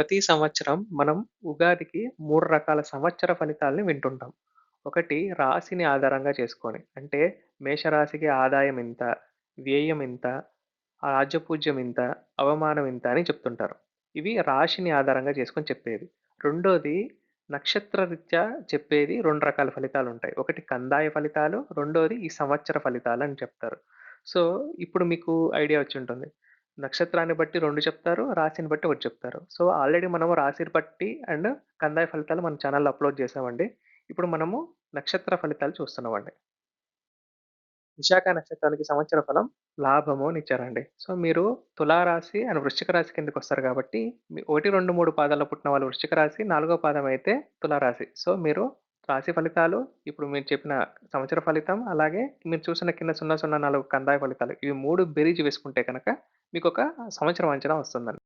ప్రతి సంవత్సరం మనం ఉగాదికి మూడు రకాల సంవత్సర ఫలితాల్ని వింటుంటాం. ఒకటి రాశిని ఆధారంగా చేసుకొని. అంటే మేషరాశికి ఆదాయం ఇంత, వ్యయం ఇంత, రాజ్యపూజ్యం ఇంత, అవమానం ఇంత అని చెప్తుంటారు. ఇవి రాశిని ఆధారంగా చేసుకొని చెప్పేవి. రెండోది నక్షత్ర రీత్యా చెప్పేది 2 రకాల ఫలితాలుంటాయి. ఒకటి కందాయ ఫలితాలు, రెండోది ఈ సంవత్సర ఫలితాలని చెప్తారు. సో, ఇప్పుడు మీకు ఐడియా వచ్చుంటుంది. నక్షత్రాన్ని బట్టి రెండు చెప్తారు. రాశిని బట్టి ఒకటి చెప్తారు. సో, ఆల్రెడీ మనము రాశిని బట్టి అండ్ కందాయ ఫలితాలు మన ఛానల్లో అప్‌లోడ్ చేసామండి. ఇప్పుడు మనము నక్షత్ర ఫలితాలు చూస్తున్నామండి. విశాఖ నక్షత్రానికి సంవత్సర ఫలం లాభము అని ఇచ్చారండి. సో, మీరు తులారాశి అండ్ వృశ్చిక రాశి కిందకి వస్తారు కాబట్టి మీ 1, 2, 3 పాదాల్లో పుట్టిన వాళ్ళు వృశ్చిక రాశి, నాలుగో పాదం అయితే తులారాశి. సో, మీరు రాశి ఫలితాలు, ఇప్పుడు మీరు చెప్పిన సంవత్సర ఫలితం, అలాగే మీరు చూసిన కింద 004 కందాయ ఫలితాలు ఇవి మూడు బెరీజ్ వేసుకుంటే కనుక మీకొక సంవత్సరం అంచనా వస్తుందండి.